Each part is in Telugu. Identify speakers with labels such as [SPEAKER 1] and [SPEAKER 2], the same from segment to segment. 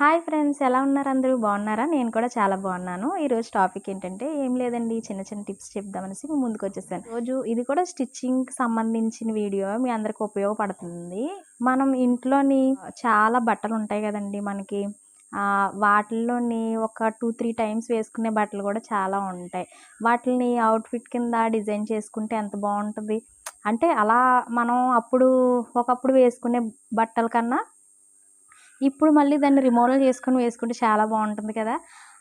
[SPEAKER 1] హాయ్ ఫ్రెండ్స్ ఎలా ఉన్నారు అందరూ? బాగున్నారా? నేను కూడా చాలా బాగున్నాను. ఈరోజు టాపిక్ ఏంటంటే ఏం లేదండి చిన్న చిన్న టిప్స్ చెప్దామనేసి మీ ముందుకు వచ్చేసాను. రోజు ఇది కూడా స్టిచ్చింగ్కి సంబంధించిన వీడియో మీ అందరికి ఉపయోగపడుతుంది. మనం ఇంట్లోని చాలా బట్టలు ఉంటాయి కదండి మనకి. వాటిల్లోని ఒక టూ త్రీ టైమ్స్ వేసుకునే బట్టలు కూడా చాలా ఉంటాయి. వాటిని అవుట్ఫిట్ కింద డిజైన్ చేసుకుంటే ఎంత బాగుంటుంది? అంటే అలా మనం అప్పుడు ఒకప్పుడు వేసుకునే బట్టల కన్నా ఇప్పుడు మళ్ళీ దాన్ని రిమోడల్ చేసుకొని వేసుకుంటే చాలా బాగుంటుంది కదా.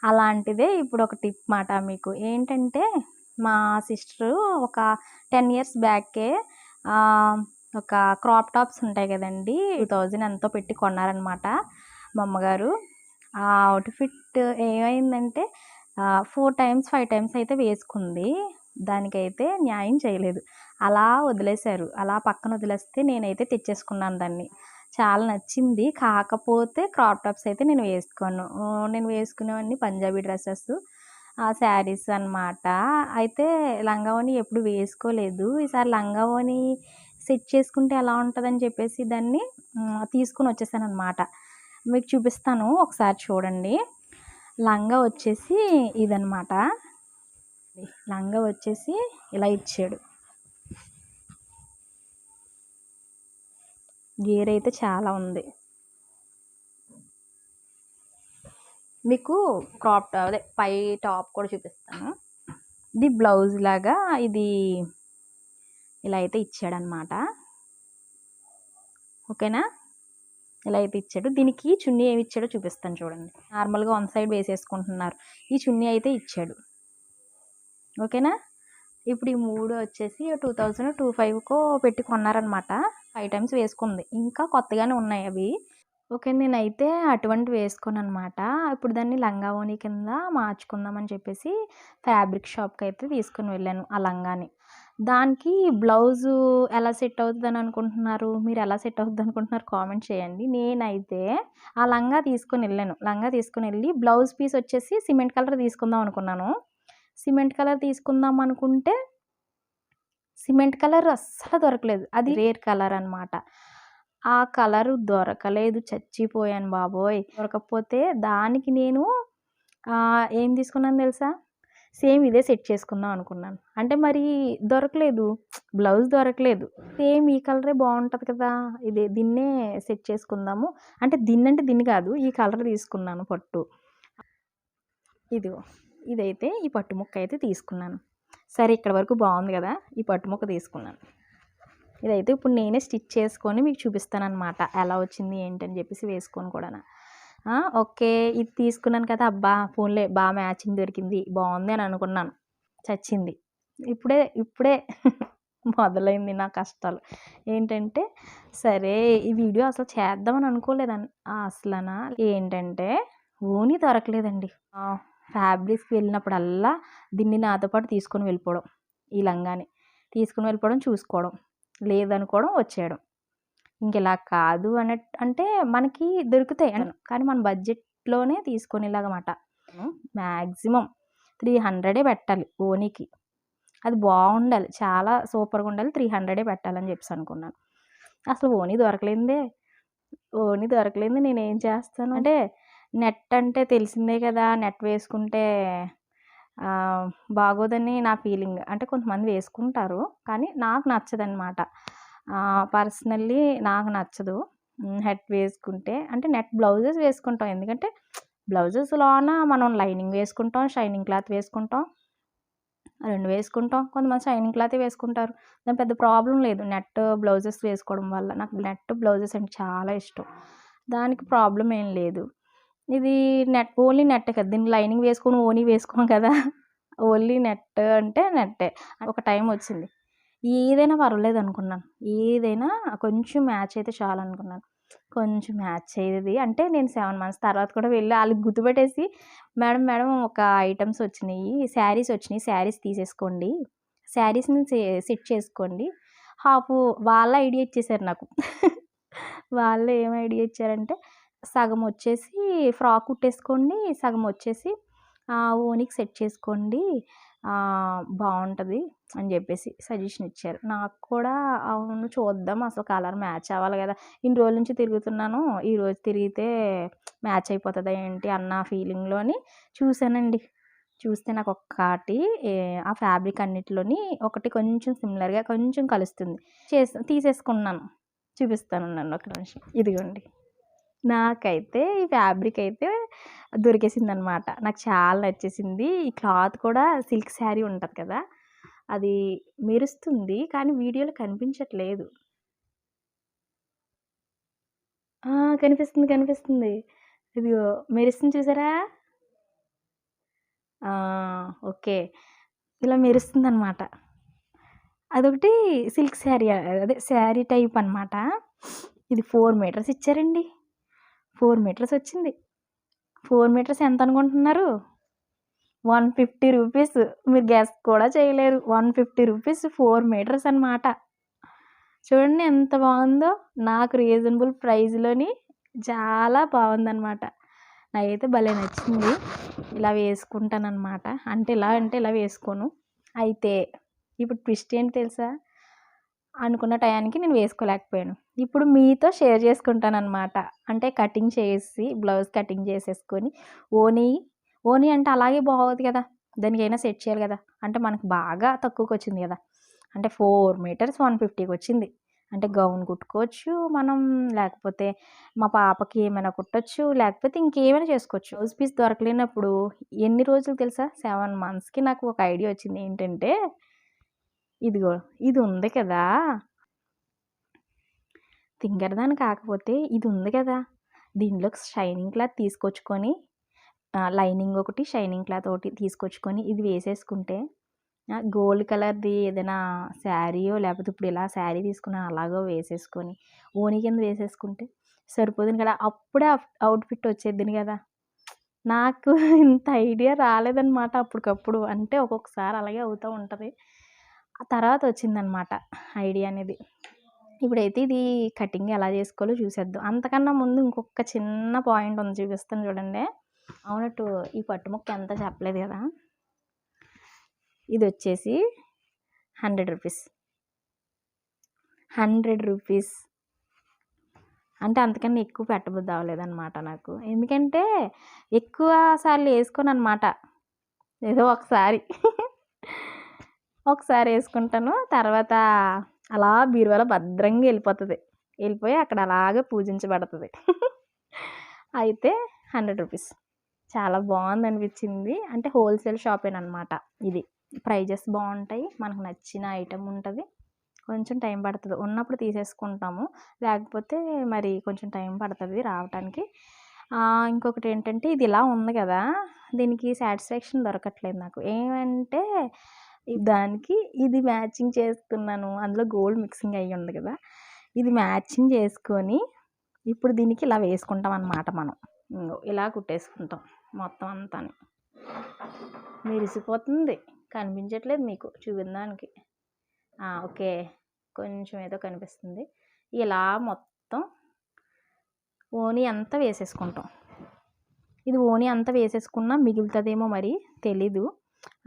[SPEAKER 1] అలాంటిదే ఇప్పుడు ఒక టిప్ మాట మీకు. ఏంటంటే మా సిస్టరు ఒక టెన్ ఇయర్స్ బ్యాకే ఒక క్రాప్ టాప్స్ ఉంటాయి కదండి టూ థౌజండ్ ఎంతో పెట్టి కొన్నారనమాట మా అమ్మగారు. ఆ అవుట్ఫిట్ ఏమైందంటే ఫోర్ టైమ్స్ ఫైవ్ టైమ్స్ అయితే వేసుకుంది. దానికైతే న్యాయం చేయలేదు. అలా వదిలేశారు. అలా పక్కన వదిలేస్తే నేనైతే తెచ్చేసుకున్నాను దాన్ని. చాలా నచ్చింది. కాకపోతే క్రాప్ టాప్స్ అయితే నేను వేసుకోను. నేను వేసుకునేవన్నీ పంజాబీ డ్రెస్సెస్ ఆ శారీస్ అన్నమాట. అయితే లంగావోని ఎప్పుడు వేసుకోలేదు. ఈసారి లంగావోని సెట్ చేసుకుంటే ఎలా ఉంటుందని చెప్పేసి దాన్ని తీసుకుని వచ్చేసాను అనమాట మీకు చూపిస్తాను. ఒకసారి చూడండి. లంగా వచ్చేసి ఇదనమాట లంగా వచ్చేసి ఇలా ఇచ్చాడు. గేర్ అయితే చాలా ఉంది. మీకు క్రాప్ టాప్ అదే పై టాప్ కూడా చూపిస్తాను. ఇది బ్లౌజ్ లాగా ఇది ఇలా అయితే ఇచ్చాడనమాట ఓకేనా? ఇలా అయితే ఇచ్చాడు. దీనికి చున్నీ ఏమి ఇచ్చాడో చూపిస్తాను చూడండి. నార్మల్గా వన్ సైడ్ వేసేసుకుంటున్నారు. ఈ చున్నీ అయితే ఇచ్చాడు. ఓకేనా? ఇప్పుడు ఈ మూడు వచ్చేసి టూ థౌజండ్ టూ ఫైవ్కో పెట్టి కొన్నారనమాట ఫైవ్ టైమ్స్ వేసుకుంది. ఇంకా కొత్తగానే ఉన్నాయి అవి. ఓకే నేనైతే అటువంటి వేసుకోను అనమాట ఇప్పుడు దాన్ని లంగావోని కింద మార్చుకుందామని చెప్పేసి ఫ్యాబ్రిక్ షాప్కి అయితే తీసుకుని వెళ్ళాను ఆ లంగాని. దానికి బ్లౌజు ఎలా సెట్ అవుతుందని అనుకుంటున్నారు? మీరు ఎలా సెట్ అవుతుంది అనుకుంటున్నారు? కామెంట్ చేయండి. నేనైతే ఆ లంగా తీసుకుని వెళ్ళాను. లంగా తీసుకుని వెళ్ళి బ్లౌజ్ పీస్ వచ్చేసి సిమెంట్ కలర్ తీసుకుందాం అనుకున్నాను. సిమెంట్ కలర్ తీసుకుందాం అనుకుంటే సిమెంట్ కలర్ అస్సలు దొరకలేదు. అది రేర్ కలర్ అన్నమాట. ఆ కలరు దొరకలేదు. చచ్చిపోయాను బాబోయ్. దొరకకపోతే దానికి నేను ఏం తీసుకున్నాను తెలుసా? సేమ్ ఇదే సెట్ చేసుకుందాం అనుకున్నాను. అంటే మరి దొరకలేదు. బ్లౌజ్ దొరకలేదు. సేమ్ ఈ కలరే బాగుంటుంది కదా. ఇదే దీన్నే సెట్ చేసుకుందాము. అంటే దీన్నంటే దిన్ని దీన్ని కాదు. ఈ కలర్ తీసుకున్నాను పట్టు. ఇదిగో. ఇదైతే ఈ పట్టు ముక్క అయితే తీసుకున్నాను. సరే ఇక్కడ వరకు బాగుంది కదా ఈ పట్టు ముక్క తీసుకున్నాను. ఇదైతే ఇప్పుడు నేనే స్టిచ్ చేసుకొని మీకు చూపిస్తాను అనమాట ఎలా వచ్చింది ఏంటని చెప్పేసి వేసుకొని కూడా ఓకే ఇది తీసుకున్నాను కదా అబ్బా ఫోన్లే బాగా మ్యాచింగ్ దొరికింది బాగుంది అని అనుకున్నాను. చచ్చింది. ఇప్పుడే ఇప్పుడే మొదలైంది నా కష్టాలు. ఏంటంటే సరే ఈ వీడియో అసలు చేద్దామని అనుకోలేదని అసలనా ఏంటంటే ఓని దొరకలేదండి. ఫ్యాబ్రిక్స్కి వెళ్ళినప్పుడల్లా దీన్ని నాతో పాటు తీసుకొని వెళ్ళిపోవడం. ఈ లంగాని తీసుకుని వెళ్ళిపోవడం చూసుకోవడం లేదనుకోవడం వచ్చేయడం. ఇంకెలా కాదు అన అంటే మనకి దొరుకుతాయి కానీ మన బడ్జెట్లోనే తీసుకునేలాగమాట. మ్యాక్సిమం త్రీ హండ్రెడే పెట్టాలి ఓనీకి. అది బాగుండాలి. చాలా సూపర్గా ఉండాలి. త్రీ హండ్రెడే పెట్టాలని చెప్పేసి అనుకున్నాను. అసలు ఓనీ దొరకలేదే. ఓనీ దొరకలేదు. నేను ఏం చేస్తాను? అంటే నెట్ అంటే తెలిసిందే కదా! నెట్ వేసుకుంటే బాగోదని నా ఫీలింగ్. అంటే కొంతమంది వేసుకుంటారు. కానీ నాకు నచ్చదనమాట పర్సనల్లీ నాకు నచ్చదు. నెట్ వేసుకుంటే. అంటే నెట్ బ్లౌజెస్ వేసుకుంటాం. ఎందుకంటే బ్లౌజెస్లోన మనం లైనింగ్ వేసుకుంటాం షైనింగ్ క్లాత్ వేసుకుంటాం. రెండు వేసుకుంటాం. కొంతమంది షైనింగ్ క్లాత్ వేసుకుంటారు. దాని పెద్ద ప్రాబ్లం లేదు. నెట్ బ్లౌజెస్ వేసుకోవడం వల్ల. నాకు నెట్ బ్లౌజెస్ అంటే చాలా ఇష్టం. దానికి ప్రాబ్లం ఏం లేదు. ఇది నెట్ ఓన్లీ నెట్ కదా. దీన్ని లైనింగ్ వేసుకొని ఓనీ వేసుకోం కదా. ఓన్లీ నెట్ అంటే నెట్టే. ఒక టైం వచ్చింది. ఏదైనా పర్వాలేదు అనుకున్నాను. ఏదైనా కొంచెం మ్యాచ్ అయితే చాలు అనుకున్నాను. కొంచెం మ్యాచ్ అయ్యేది. అంటే నేను సెవెన్ మంత్స్ తర్వాత కూడా వెళ్ళి వాళ్ళకి గుర్తుపెట్టేసి మేడం మేడం ఒక ఐటమ్స్ వచ్చినాయి. శారీస్ వచ్చినాయి. శారీస్ తీసేసుకోండి. శారీస్ని సెట్ చేసుకోండి. హాఫ్ వాళ్ళ ఐడియా ఇచ్చేసారు నాకు. వాళ్ళు ఏం ఐడియా ఇచ్చారంటే సగం వచ్చేసి ఫ్రాక్ కుట్టేసుకోండి సగం వచ్చేసి ఓనికి సెట్ చేసుకోండి. బాగుంటుంది అని చెప్పేసి సజెషన్ ఇచ్చారు. నాకు కూడా అవును చూద్దాం అసలు కలర్ మ్యాచ్ అవ్వాలి కదా. ఇన్ని రోజుల నుంచి తిరుగుతున్నాను. ఈరోజు తిరిగితే మ్యాచ్ అయిపోతుందా ఏంటి అన్న ఫీలింగ్లోని చూశానండి. చూస్తే నాకు ఒక్కటి ఆ ఫ్యాబ్రిక్ అన్నిటిలోని ఒకటి కొంచెం సిమిలర్గా కొంచెం కలుస్తుంది. చేసి తీసేసుకున్నాను. చూపిస్తాను నన్ను ఒక నిమిషం. ఇదిగోండి. నాకైతే ఈ ఫ్యాబ్రిక్ అయితే దొరికేసింది అనమాట నాకు చాలా నచ్చేసింది. ఈ క్లాత్ కూడా సిల్క్ శారీ ఉంటుంది కదా అది మెరుస్తుంది కానీ వీడియోలో కనిపించట్లేదు. కనిపిస్తుంది కనిపిస్తుంది. ఇది మెరుస్తుంది చూసారా? ఓకే. ఇలా మెరుస్తుంది అనమాట అదొకటి సిల్క్ శారీ అదే శారీ టైప్ అనమాట. ఇది ఫోర్ మీటర్స్ ఇచ్చారండి. ఫోర్ మీటర్స్ వచ్చింది. ఫోర్ మీటర్స్ ఎంత అనుకుంటున్నారు? One fifty rupees. మీరు గ్యాస్ కూడా చేయలేరు. One fifty rupees four metres అనమాట చూడండి ఎంత బాగుందో. నాకు రీజనబుల్ ప్రైస్లోని చాలా బాగుందన్నమాట. నాకైతే భలే నచ్చింది. ఇలా వేసుకుంటానమాట అంటే ఇలా అంటే ఇలా వేసుకోను. అయితే ఇప్పుడు ట్విస్ట్ ఏంటి తెలుసా? అనుకున్న టయానికి నేను వేసుకోలేకపోయాను. ఇప్పుడు మీతో షేర్ చేసుకుంటానన్నమాట. అంటే కటింగ్ చేసి బ్లౌజ్ కటింగ్ చేసేసుకొని ఓనీ ఓనీ అంటే అలాగే బాగోదు కదా. దానికైనా సెట్ చేయాలి కదా. అంటే మనకు బాగా తక్కువకి వచ్చింది కదా. అంటే ఫోర్ మీటర్స్ వన్ ఫిఫ్టీకి వచ్చింది అంటే గౌన్ కుట్టుకోవచ్చు మనం లేకపోతే మా పాపకి ఏమైనా కుట్టచ్చు లేకపోతే ఇంకేమైనా చేసుకోవచ్చు. రోజు పీస్ దొరకలేనప్పుడు ఎన్ని రోజులు తెలుసా? సెవెన్ మంత్స్కి నాకు ఒక ఐడియా వచ్చింది ఏంటంటే ఇదిగో ఇది ఉంది కదా తింగరదాని కాకపోతే ఇది ఉంది కదా దీనిలో షైనింగ్ క్లాత్ తీసుకొచ్చుకొని లైనింగ్ ఒకటి షైనింగ్ క్లాత్ ఒకటి తీసుకొచ్చుకొని ఇది వేసేసుకుంటే గోల్డ్ కలర్ది ఏదైనా శారీయో లేకపోతే ఇప్పుడు ఇలా శారీ తీసుకున్నా అలాగో వేసేసుకొని ఓని కింద వేసేసుకుంటే సరిపోతుంది కదా. అప్పుడే అవుట్ఫిట్ వచ్చేద్దిని కదా. నాకు ఇంత ఐడియా రాలేదన్నమాట అప్పటికప్పుడు. అంటే ఒక్కొక్కసారి అలాగే అవుతూ ఉంటుంది. తర్వాత వచ్చిందనమాట ఐడియా అనేది. ఇప్పుడైతే ఇది కటింగ్ ఎలా చేసుకోవాలో చూసేద్దాం. అంతకన్నా ముందు ఇంకొక చిన్న పాయింట్ ఉంది చూపిస్తాను చూడండి. అవునట్టు ఈ పట్టు ముక్క ఎంత చెప్పలేదు కదా. ఇది వచ్చేసి హండ్రెడ్ రూపీస్. Hundred rupees. అంటే అంతకన్నా ఎక్కువ పెట్టబుద్ధి అవ్వలేదన్నమాట నాకు. ఎందుకంటే ఎక్కువ సార్లు వేసుకోను అనమాట ఏదో ఒకసారి. ఒకసారి వేసుకుంటాను. తర్వాత అలా బీరువాలో భద్రంగా వెళ్ళిపోతుంది. వెళ్ళిపోయి అక్కడ అలాగే పూజించబడుతుంది. అయితే హండ్రెడ్ రూపీస్. చాలా బాగుంది అనిపించింది. అంటే హోల్సేల్ షాపేనమాట ఇది. ప్రైజెస్ బాగుంటాయి. మనకు నచ్చిన ఐటెం ఉంటుంది. కొంచెం టైం పడుతుంది. ఉన్నప్పుడు తీసేసుకుంటాము. లేకపోతే మరి కొంచెం టైం పడుతుంది రావటానికి. ఇంకొకటి ఏంటంటే ఇది ఇలా ఉంది కదా. దీనికి సాటిస్ఫాక్షన్ దొరకట్లేదు నాకు. ఏమంటే దానికి ఇది మ్యాచింగ్ చేసుకున్నాను అందులో గోల్డ్ మిక్సింగ్ అయ్యి ఉంది కదా. ఇది మ్యాచింగ్ చేసుకొని ఇప్పుడు దీనికి ఇలా వేసుకుంటాం అన్నమాట మనం. ఇలా కుట్టేసుకుంటాం మొత్తం అంతా మెరిసిపోతుంది. కనిపించట్లేదు మీకు చూపించడానికి ఓకే. కొంచెం ఏదో కనిపిస్తుంది. ఇలా మొత్తం ఓని అంతా వేసేసుకుంటాం. ఇది ఓని అంతా వేసేసుకున్నా మిగులుతుందేమో మరి తెలీదు.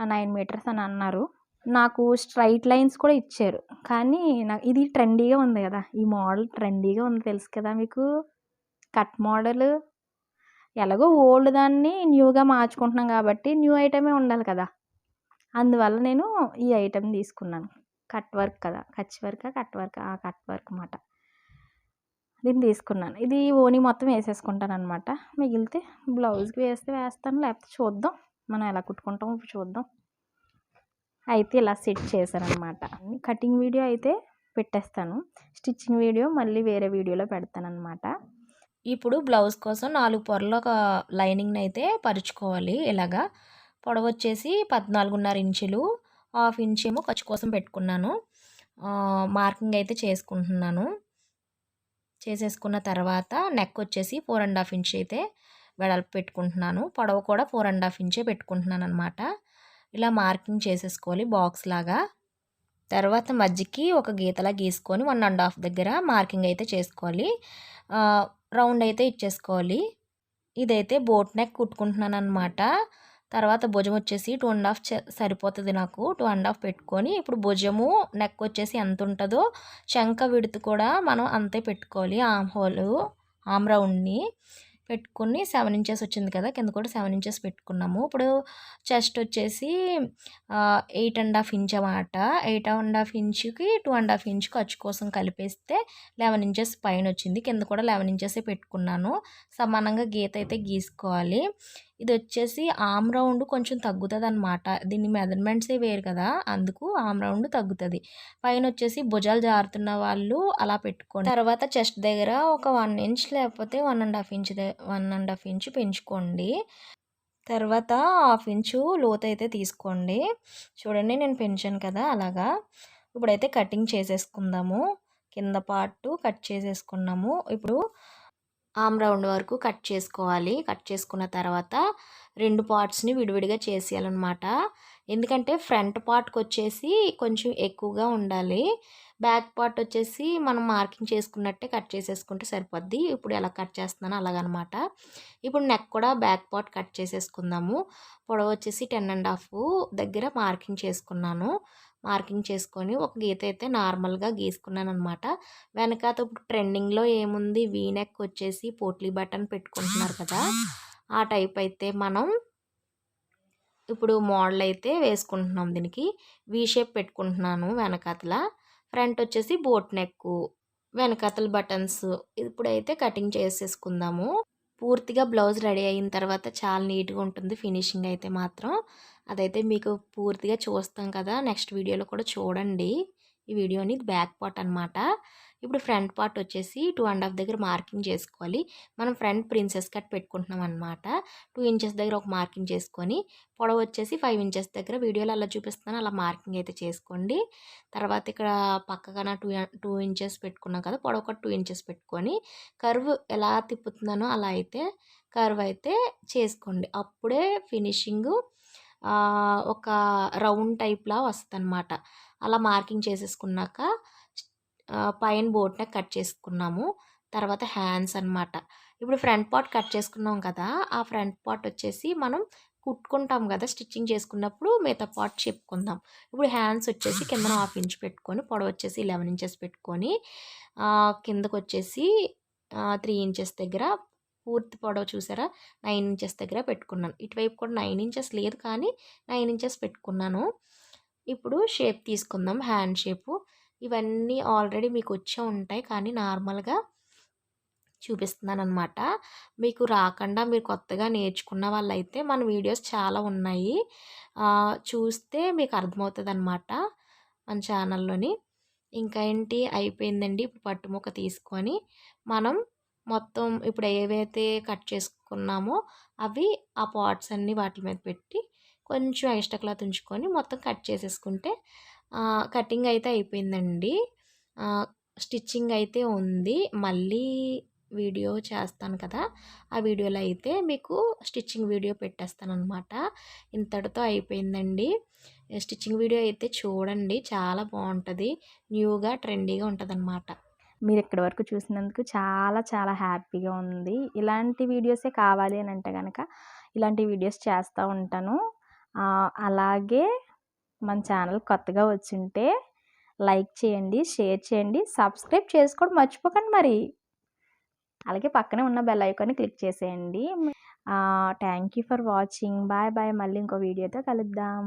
[SPEAKER 1] నైన్ మీటర్స్ అని అన్నారు. నాకు స్ట్రైట్ లైన్స్ కూడా ఇచ్చారు. కానీ నాకు ఇది ట్రెండీగా ఉంది కదా. ఈ మోడల్ ట్రెండీగా ఉంది తెలుసు కదా మీకు? Cut model. ఎలాగో ఓల్డ్ దాన్ని న్యూగా మార్చుకుంటున్నాం కాబట్టి న్యూ ఐటమే ఉండాలి కదా. అందువల్ల నేను ఈ ఐటెం తీసుకున్నాను. కట్ వర్క్ కదా. Kutch work cut work? ఆ కట్ వర్క్ అన్నమాట. దీన్ని తీసుకున్నాను. ఇది ఓని మొత్తం వేసేసుకుంటాను అనమాట మిగిలితే బ్లౌజ్కి వేస్తే వేస్తాను లేకపోతే చూద్దాం. మనం ఎలా కుట్టుకుంటామో చూద్దాం. అయితే ఇలా సెట్ చేశారనమాట కటింగ్ వీడియో అయితే పెట్టేస్తాను. స్టిచ్చింగ్ వీడియో మళ్ళీ వేరే వీడియోలో పెడతానమాట
[SPEAKER 2] ఇప్పుడు బ్లౌజ్ కోసం నాలుగు పొరలు ఒక లైనింగ్ని అయితే పరుచుకోవాలి. ఇలాగా పొడవు వచ్చేసి పద్నాలుగున్నర ఇంచులు హాఫ్ ఇంచ్ ఏమో ఖర్చు కోసం పెట్టుకున్నాను. మార్కింగ్ అయితే చేసుకుంటున్నాను. చేసేసుకున్న తర్వాత నెక్ వచ్చేసి ఫోర్ అండ్ హాఫ్ ఇంచ్ అయితే వెడల్పు పెట్టుకుంటున్నాను. పొడవు కూడా ఫోర్ అండ్ హాఫ్ ఇంచే పెట్టుకుంటున్నాను అనమాట ఇలా మార్కింగ్ చేసేసుకోవాలి బాక్స్ లాగా. తర్వాత మధ్యకి ఒక గీతలా గీసుకొని వన్ అండ్ హాఫ్ దగ్గర మార్కింగ్ అయితే చేసుకోవాలి. రౌండ్ అయితే ఇచ్చేసుకోవాలి. ఇదైతే బోట్ నెక్ కుట్టుకుంటున్నాను అనమాట తర్వాత భుజం వచ్చేసి టూ అండ్ హాఫ్ సరిపోతుంది నాకు. టూ అండ్ హాఫ్ పెట్టుకొని ఇప్పుడు భుజము నెక్ వచ్చేసి ఎంత ఉంటుందో శంఖ విడుతు కూడా మనం అంతే పెట్టుకోవాలి. ఆమ్ హోల్ ఆమ్ రౌండ్ని. పెట్టుకుని సెవెన్ ఇంచెస్ వచ్చింది కదా కింద కూడా సెవెన్ ఇంచెస్ పెట్టుకున్నాము. ఇప్పుడు చెస్ట్ వచ్చేసి ఎయిట్ అండ్ హాఫ్ ఇంచ్ అన్నమాట. ఎయిట్ అండ్ హాఫ్ ఇంచ్కి టూ అండ్ హాఫ్ ఇంచ్ ఖర్చు కోసం కలిపేస్తే లెవెన్ ఇంచెస్ పైన వచ్చింది. కింద కూడా లెవెన్ ఇంచెస్ పెట్టుకున్నాను. సమానంగా గీత అయితే గీసుకోవాలి. ఇది వచ్చేసి ఆమ్ రౌండ్ కొంచెం తగ్గుతుంది అనమాట దీని మెజర్మెంట్సే వేరు కదా అందుకు ఆమ్ రౌండ్ తగ్గుతుంది. పైన వచ్చేసి భుజాలు జారుతున్న వాళ్ళు అలా పెట్టుకోండి. తర్వాత చెస్ట్ దగ్గర ఒక వన్ ఇంచ్ లేకపోతే one and half inch one and half inch పెంచుకోండి. తర్వాత హాఫ్ ఇంచు లోతు అయితే తీసుకోండి. చూడండి నేను పెంచాను కదా అలాగా. ఇప్పుడైతే కటింగ్ చేసేసుకుందాము. కింద పార్ట్ కట్ చేసేసుకున్నాము. ఇప్పుడు ఆమ్ రౌండ్ వరకు కట్ చేసుకోవాలి. కట్ చేసుకున్న తర్వాత రెండు పార్ట్స్ని విడివిడిగా చేసేయాలన్నమాట. ఎందుకంటే ఫ్రంట్ పార్ట్కి వచ్చేసి కొంచెం ఎక్కువగా ఉండాలి. బ్యాక్ పార్ట్ వచ్చేసి మనం మార్కింగ్ చేసుకున్నట్టే కట్ చేసేసుకుంటే సరిపోద్ది. ఇప్పుడు ఎలా కట్ చేస్తున్నానో అలాగనమాట. ఇప్పుడు నెక్ కూడా బ్యాక్ పార్ట్ కట్ చేసేసుకుందాము. పొడవు వచ్చేసి టెన్ అండ్ హాఫ్ దగ్గర మార్కింగ్ చేసుకున్నాను. మార్కింగ్ చేసుకొని ఒక గీత అయితే నార్మల్గా గీసుకున్నాను అనమాట వెనకాత ఇప్పుడు ట్రెండింగ్లో ఏముంది? వీనెక్ వచ్చేసి పోట్లీ బటన్ పెట్టుకుంటున్నారు కదా! ఆ టైప్ అయితే మనం ఇప్పుడు మోడల్ అయితే వేసుకుంటున్నాం దీనికి. వీ షేప్ పెట్టుకుంటున్నాను వెనకాతల. ఫ్రంట్ వచ్చేసి బోట్ నెక్ వెనకాతల బటన్స్. ఇప్పుడైతే కటింగ్ చేసేసుకుందాము. పూర్తిగా బ్లౌజ్ రెడీ అయిన తర్వాత చాలా నీట్గా ఉంటుంది ఫినిషింగ్ అయితే మాత్రం. అదైతే మీకు పూర్తిగా చూస్తాం కదా నెక్స్ట్ వీడియోలో కూడా చూడండి. ఈ వీడియోని బ్యాక్ పార్ట్ అనమాట ఇప్పుడు ఫ్రంట్ పార్ట్ వచ్చేసి టూ అండ్ హాఫ్ దగ్గర మార్కింగ్ చేసుకోవాలి. మనం ఫ్రంట్ ప్రిన్సెస్ కట్ పెట్టుకుంటున్నాం అనమాట టూ ఇంచెస్ దగ్గర ఒక మార్కింగ్ చేసుకొని పొడవు వచ్చేసి ఫైవ్ ఇంచెస్ దగ్గర వీడియోలో అలా చూపిస్తాను అలా మార్కింగ్ అయితే చేసుకోండి. తర్వాత ఇక్కడ పక్కగా టూ టూ ఇంచెస్ పెట్టుకున్నాం కదా పొడవు ఒక టూ ఇంచెస్ పెట్టుకొని కర్వ్ ఎలా తిప్పుతున్నానో అలా అయితే కర్వ్ అయితే చేసుకోండి. అప్పుడే ఫినిషింగ్ ఒక రౌండ్ టైప్లా వస్తుందన్నమాట. అలా మార్కింగ్ చేసేసుకున్నాక పైన బోట్నే కట్ చేసుకున్నాము. తర్వాత హ్యాండ్స్ అనమాట ఇప్పుడు ఫ్రంట్ పార్ట్ కట్ చేసుకున్నాం కదా ఆ ఫ్రంట్ పార్ట్ వచ్చేసి మనం కుట్టుకుంటాం కదా స్టిచ్చింగ్ చేసుకున్నప్పుడు మిగతా పార్ట్ చెప్పుకుందాం. ఇప్పుడు హ్యాండ్స్ వచ్చేసి కింద హాఫ్ ఇంచ్ పెట్టుకొని పొడవ వచ్చేసి లెవెన్ ఇంచెస్ పెట్టుకొని కిందకు వచ్చేసి త్రీ ఇంచెస్ దగ్గర పూర్తి పొడవు చూసారా? నైన్ ఇంచెస్ దగ్గర పెట్టుకున్నాను. ఇటువైపు కూడా నైన్ ఇంచెస్ లేదు కానీ నైన్ ఇంచెస్ పెట్టుకున్నాను. ఇప్పుడు షేప్ తీసుకుందాం. Hand shape. ఇవన్నీ ఆల్రెడీ మీకు వచ్చే ఉంటాయి కానీ నార్మల్గా చూపిస్తున్నాను అనమాట మీకు రాకుండా మీరు కొత్తగా నేర్చుకున్న వాళ్ళైతే మన వీడియోస్ చాలా ఉన్నాయి. చూస్తే మీకు అర్థమవుతుంది అనమాట మన ఛానల్లోని. ఇంకా ఏంటి? అయిపోయిందండి. ఇప్పుడు పట్టుముక్క తీసుకొని మనం మొత్తం ఇప్పుడు ఏవైతే కట్ చేసుకున్నామో అవి ఆ పాట్స్ అన్నీ వాటి మీద పెట్టి కొంచెం ఎక్స్ట్రా క్లాత్ ఉంచుకొని మొత్తం కట్ చేసేసుకుంటే కటింగ్ అయితే అయిపోయిందండి. స్టిచ్చింగ్ అయితే ఉంది. మళ్ళీ వీడియో చేస్తాను కదా ఆ వీడియోలో అయితే మీకు స్టిచ్చింగ్ వీడియో పెట్టేస్తాను అనమాట ఇంతటితో అయిపోయిందండి. స్టిచ్చింగ్ వీడియో అయితే చూడండి. చాలా బాగుంటుంది. న్యూగా ట్రెండీగా ఉంటుంది
[SPEAKER 1] మీరు ఇక్కడి వరకు చూసినందుకు చాలా చాలా హ్యాపీగా ఉంది. ఇలాంటి వీడియోసే కావాలి అని అంటే కనుక ఇలాంటి వీడియోస్ చేస్తూ ఉంటాను. అలాగే మన ఛానల్ కొత్తగా వచ్చింటే లైక్ చేయండి షేర్ చేయండి సబ్స్క్రైబ్ చేసుకోవడం మర్చిపోకండి మరి. అలాగే పక్కనే ఉన్న బెల్ ఐకాన్ని క్లిక్ చేసేయండి. Thank you for watching. Bye bye. మళ్ళీ ఇంకో వీడియోతో కలుద్దాం.